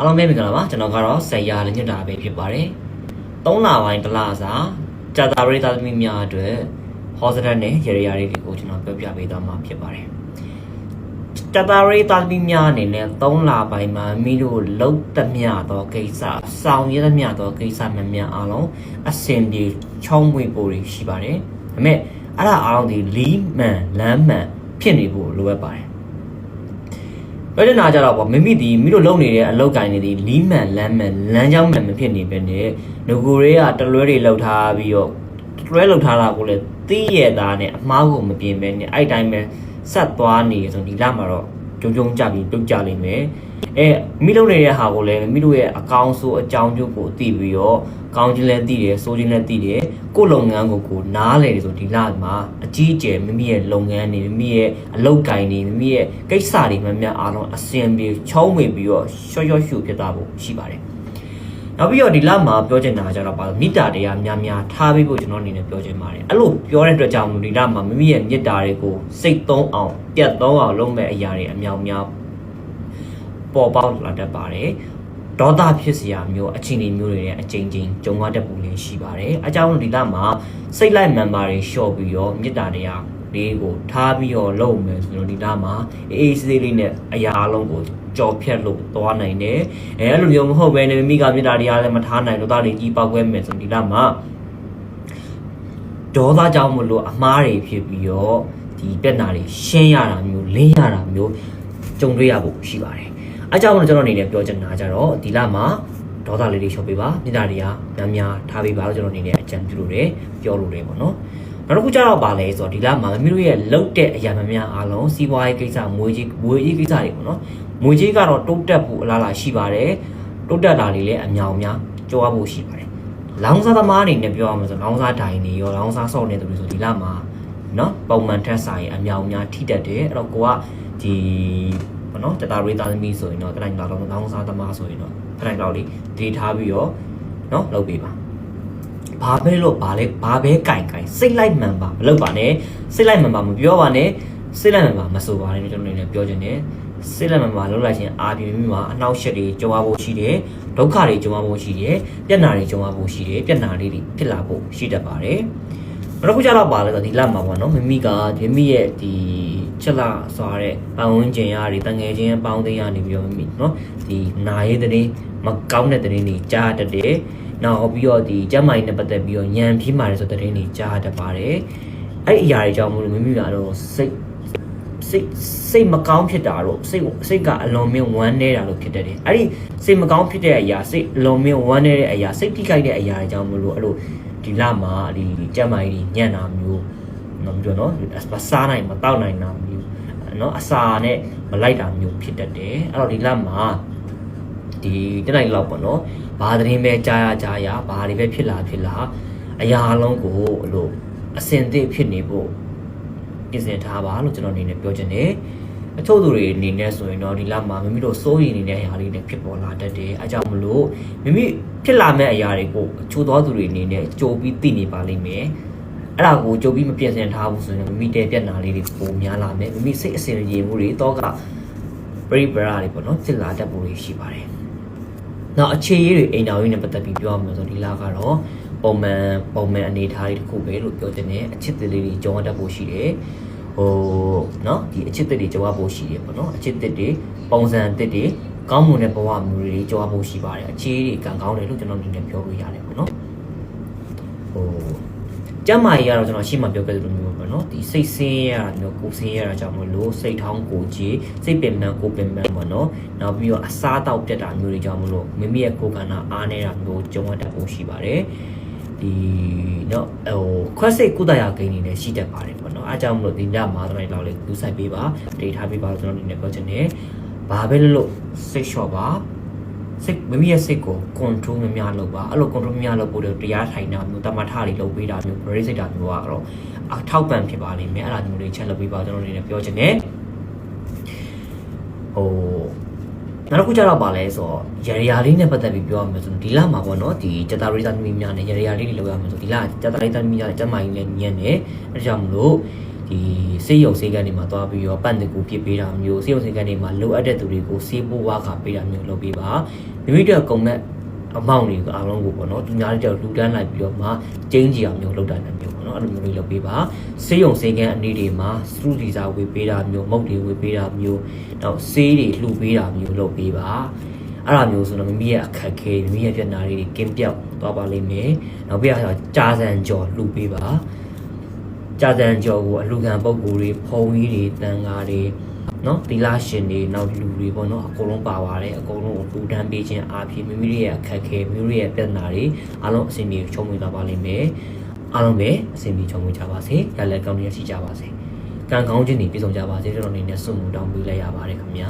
အားလုံးပဲမင်္ဂလာပါကျွန်တော်ကတော့ဆရာလညွတ်တာပဲဖြစ်ပါတယ်၃လပိုင်းတစ်လစာကြာတာရိသားသမီးများအတွက်ဟောစတက်နဲ့ရေရာလေးတွေကိုကျွန်တော်ပြောပြပေးသွားမှာဖြစ်ပါတယ်ကြာတာရိသားသမီးများအနေနဲ့၃လပိုင်းမှာမိတို့လှုပ်သမျှသောကိစ္စဆောင်ရွက်သမျှသောကိစ္စမှန်များအားလုံးအစင်ပြေချောင်းမွေပိုတွေရှိပါတယ်ဒါပေမဲ့အဲ့ဒါအားလုံးဒီလီးမှန်လမ်းမှန်ဖြစ်နေဖို့လိုအပ်ပါတယ် ပြောချင်တာကြတော့ပေါ့မိမိဒီမိတို့လုံနေတဲ့အလောက်ကိုင်းနေဒီလီးမှန်လမ်းမှန်လမ်းကြောင်းမှန်မဖြစ်နေပဲနဲ့ငကိုတွေကတလွဲတွေလောက်ထားပြီးတော့တလွဲလောက်ထားတာကိုလည်းသိရတာနဲ့အမားကိုမပြင်ပဲနဲ့အဲ့တိုင်းပဲဆက်သွားနေဆိုဒီလမှာတော့ ကြုံကြုံကြပြီးတုတ်ကြလိမ့်မယ်အဲမိလုံနေတဲ့ဟာကိုလည်းမိတို့ရဲ့အကောင်းဆိုးအကြောင်းကျိုးကိုသိပြီးတော့ကောင်းခြင်းလည်းသိတယ်ဆိုးခြင်းလည်းသိတယ်ကိုယ့်လုပ်ငန်းကိုကိုနားလေတယ်ဆိုဒီလမှာအကြီးအကျယ်မိမိရဲ့လုပ်ငန်းတွေမိမိရဲ့အလုပ်ကိုင်တွေမိမိရဲ့ကိစ္စတွေမှများအားလုံးအစင်ပြေချောင်းဝင်ပြီးတော့ရှော့ရှော့ရှုဖြစ်သွားဖို့ရှိပါတယ် နောက်ပြီးတော့ဒီလမှာပြောချင်တာကကျတော့ပါမေတ္တာတရားများများထားပြီးဖို့ကျွန်တော်အနေနဲ့ပြောချင်ပါတယ်အဲ့လိုပြောတဲ့အတွက်ကြောင့်မလို့ဒီလမှာမိမိရဲ့မေတ္တာတွေကိုစိတ်သုံးအောင်ပြတ်သုံးအောင်လုပ်မဲ့အရာတွေအများများပေါ်ပေါက်လာတတ်ပါတယ်ဒေါသဖြစ်စရာမျိုးအခြေအနေမျိုးတွေနဲ့အချိန်ချင်းကြုံရတတ်ပုံလေးရှိပါတယ်အကြောင်းဒီလမှာစိတ်လိုက်မှန်ပါတွေလျှော့ပြီးတော့မေတ္တာတရား လေးကိုထားပြီးတော့လုပ်မယ်ဆိုတော့ဒီလမှာအေးအေးဆေးဆေးလေးနဲ့အရာအလုံးကိုကြော်ဖြတ်လို့သွားနိုင်တယ်အဲအဲ့လိုမျိုးမဟုတ်ဘဲနဲ့မိမိကမေတ္တာတရားလည်းမထားနိုင်လို့ဒါတွေကြီးပောက်ခွဲမယ်ဆိုဒီလမှာဒေါသကြောင့်မလို့အမားတွေဖြစ်ပြီးတော့ဒီပြက်နာတွေရှင်းရတာမျိုးလင်းရတာမျိုးကြုံတွေ့ရဖို့ရှိပါတယ်။အဲကြောင့်မလို့ကျွန်တော်အနေနဲ့ပြောချင်တာကြတော့ဒီလမှာဒေါသလေးတွေလျှော့ပေးပါမြေတာတွေကများများထားပေးပါလို့ကျွန်တော်အနေနဲ့အကြံပြုလို့တယ်ပြောလို့တယ်ပေါ့နော်။ နောက်တစ်ခုကျတော့ပါလဲဆိုတော့ဒီလမှာမိမိတို့ရဲ့လုတ်တဲ့အရာများများအားလုံးစီးပွားရေးကိစ္စမွေးကြီးမွေးကြီးကိစ္စတွေပေါ့နော်မွေးကြီးကတော့တိုးတက်ဖို့အလားအလာရှိပါတယ်တိုးတက်တာတွေလည်းအများအများကြုံရဖို့ရှိပါတယ်လောင်စားသမားအနေနဲ့ပြောရမှာဆိုလောင်စားဒိုင်တွေရောလောင်စားဆော့နေသူတွေဆိုဒီလမှာနော်ပုံမှန်ထက်ဆိုင်အများအများထိတက်တယ်အဲ့တော့ကိုကဒီပေါ့နော်တတာရေးသားသမီးဆိုရင်တော့တိုင်းလောက်တော့လောင်စားသမားဆိုရင်တော့တိုင်းလောက်လေးဒေထားပြီးတော့နော်လုပ်ပေးပါ ဘာပဲလို့ဘာလဲဘာပဲကင်ကင်စိတ်လိုက်မှန်ပါမလုပ်ပါနဲ့စိတ်လိုက်မှန်ပါမပြောပါနဲ့စိတ်လိုက်မှန်ပါမဆိုပါနဲ့ကျွန်တော်အနေနဲ့ပြောချင်တယ်စိတ်လိုက်မှန်ပါလုပ်လိုက်ခြင်းအာပြင်းမိမှာအနောက်ရှက်တွေကြုံရဖို့ရှိတယ်ဒုက္ခတွေကြုံရဖို့ရှိတယ်ပြဿနာတွေကြုံရဖို့ရှိတယ်ပြဿနာလေးတွေဖြစ်လာဖို့ရှိတတ်ပါတယ်နောက်တစ်ခုကျတော့ပါလဲဆိုဒီလမှာပေါ့နော်မိမိကမိမိရဲ့ဒီချက်လာစွာတဲ့ပတ်ဝန်းကျင်ရတွေတငယ်ချင်းအပေါင်းအသင်းရနေပြီးတော့မိမိနော်ဒီနာရေးတဲ့မကောင်းတဲ့တဲ့တွေကြားတတ်တယ် နောက်ပြီးတော့ဒီကျမ်းမာရေးနဲ့ပတ်သက်ပြီးတော့ညံပြင်းမာတယ်ဆိုတဲ့တဲ့တွေကြားတတ်ပါတယ်အဲ့ဒီအရာတွေကြောင့်မလို့မိမိကတော့စိတ်စိတ်စိတ်မကောင်းဖြစ်တာတော့စိတ်စိတ်ကအလွန်မင်းဝမ်းနေတာလို့ဖြစ်တတ်တယ်အဲ့ဒီစိတ်မကောင်းဖြစ်တဲ့အရာစိတ်အလွန်မင်းဝမ်းနေတဲ့အရာစိတ်ထိခိုက်တဲ့အရာတွေကြောင့်မလို့အဲ့လိုဒီလမှာဒီကြက်မိုင်းကြီးညံ့တာမျိုးနော်ပြီးတော့နော်မစားနိုင်မတောက်နိုင်တာမျိုးနော်အစာနဲ့မလိုက်တာမျိုးဖြစ်တတ်တယ်အဲ့တော့ဒီလမှာဒီတနိုင်လောက်ပေါ့နော် ဘာသတင်းပဲကြားရကြားရဘာတွေပဲဖြစ်လာဖြစ်လာအရာအလုံးကိုအဲ့လိုအစင်သစ်ဖြစ်နေဖို့ပြင်ဆင်ထားပါလို့ကျွန်တော်အနေနဲ့ပြောချင်တယ်အချို့သူတွေအနေနဲ့ဆိုရင်တော့ဒီလမှာမိမိတို့စိုးရိမ်နေတဲ့အရာလေးတွေဖြစ်ပေါ်လာတတ်တယ်အဲကြောင့်မလို့မိမိဖြစ်လာမဲ့အရာတွေကိုအချို့သောသူတွေအနေနဲ့ကြိုပြီးသိနေပါလိမ့်မယ်အဲ့ဒါကိုကြိုပြီးမပြင်ဆင်ထားဘူးဆိုရင်မိမိတဲ့ပြက်နာလေးတွေပုံများလာမယ်မိမိစိတ်အစဉ်ပြေမှုတွေတော့ကပရိပရာတွေပေါ့နော်ဖြစ်လာတတ်ဖို့ရှိပါတယ် နောက်အခြေရေးတွေအိမ်တော်ရေးနဲ့ပတ်သက်ပြီးပြောရမှာဆိုဒီလကတော့ပုံမှန်ပုံမှန်အနေထားတွေတခုပဲလို့ပြောတင်တယ်အချစ်သေးလေးတွေကြောင်းတတ်ဖို့ရှိတယ်ဟိုနော်ဒီအချစ်သစ်တွေကြောင်းဖို့ရှိတယ်ပေါ့နော်အချစ်သစ်တွေပုံစံသစ်တွေကောင်းမွန်တဲ့ဘဝမျိုးတွေကြောင်းဖို့ရှိပါတယ်အခြေရေးတွေကံကောင်းတယ်လို့ကျွန်တော်အနေနဲ့ပြောလို့ရတယ်ပေါ့နော်ဟို ကျမ်းမာရေးကတော့ကျွန်တော်ရှင်းမှပြောခဲ့သလိုမျိုးပေါ့နော်ဒီစိတ်ဆင်းရဲရတာမျိုးကိုယ်ဆင်းရဲရတာကြောင့်မလို့စိတ်ထောင်းကိုကြည်စိတ်ပင်ပန်းကိုယ်ပင်ပန်းပေါ့နော်နောက်ပြီးတော့အစားတောက်ပြတ်တာမျိုးတွေကြောင့်မလို့မိမိရဲ့ကိုယ်ခန္ဓာအားနေတာမျိုးကြုံရတတ်ဖို့ရှိပါတယ်ဒီเนาะဟိုခွက်စိတ်ကုသရာဂိမ်းနေနဲ့ရှိတတ်ပါတယ်ပေါ့နော်အားကြောင့်မလို့ဒီညမှာတော့လောက်လေးကူးဆိုင်ပေးပါဒေထားပေးပါလို့ကျွန်တော်အနေနဲ့ပြောချင်တယ်ဘာပဲလို့လို့စိတ်လျှော့ပါ စိတ်မိမိရဲ့စိတ်ကို control များများလုပ်ပါအဲ့လို control များများလုပ်ဖို့တရားထိုင်တာမျိုးတမထတွေလုပ်ပေးတာမျိုး brain စိတ်တာမျိုးကတော့အထောက်ပံ့ဖြစ်ပါလိမ့်မယ်အဲ့ဒါမျိုးတွေချက်လုပ်ပေးပါကျွန်တော်အနေနဲ့ပြောချင်တယ်ဟိုနောက်တစ်ခုကျတော့ပါလဲဆိုတော့ရရလေးနဲ့ပတ်သက်ပြီးပြောရမယ်ဆိုတော့ဒီလမှာပေါ့နော်ဒီကြတာရိသသမီးများနဲ့ရရလေးတွေလောက်ရမယ်ဆိုဒီလကြတာရိသသမီးများနဲ့ကျမကြီးလည်းညံ့တယ်အဲဒါကြောင့်မလို့ ဒီဒီစေးရုံစေးကန်တွေမှာသွားပြီးတော့ပတ်သက်ကိုပြစ်ပေးတာမျိုးစေးရုံစေးကန်တွေမှာလိုအပ်တဲ့သူတွေကိုစေးပိုးဝါခပေးတာမျိုးလုပ်ပေးပါမိမိတို့ကုန်မဲ့အမောင့်တွေကိုအားလုံးကိုပေါ့နော်သူများတွေကြောက်လူတန်းလိုက်ပြီးတော့မှကျင်းကြီးအောင်မျိုးလုပ်တာမျိုးပေါ့နော်အဲ့လိုမျိုးလေးလုပ်ပေးပါစေးရုံစေးကန်အနေတွေမှာစထရူဒီဇာဝေပေးတာမျိုးမုတ်တွေဝေပေးတာမျိုးနောက်စေးတွေလှူပေးတာမျိုးလုပ်ပေးပါအဲ့လိုမျိုးဆိုတော့မိမိရဲ့အခက်အခဲမိမိရဲ့ပြဿနာတွေကင်းပြောက်သွားပါလိမ့်မယ်နောက်ပြီးတော့ကြာစံကြော်လှူပေးပါ ကြာတန်ကျော်ကိုအလူခံပုံကိုယ်တွေဖုံကြီးတွေတန်ဃာတွေနော်သီလရှင်တွေနောက်လူတွေပေါ့နော်အကုန်လုံးပါပါတယ်အကုန်လုံးကိုလူတန်းပေးခြင်းအားဖြင့်မိမိတို့ရဲ့အခက်အခဲမိမိတို့ရဲ့ပြဿနာတွေအားလုံးအစီအပြေချုံးဝင်သွားပါလိမ့်မယ်အားလုံးပဲအစီအပြေချုံးဝင်ကြပါစေရလက်ကောင်းရရှိကြပါစေကံကောင်းခြင်းတွေပြည့်စုံကြပါစေကျွန်တော်အနေနဲ့ဆုမတောင်းပေးလိုက်ရပါတယ်ခင်ဗျာ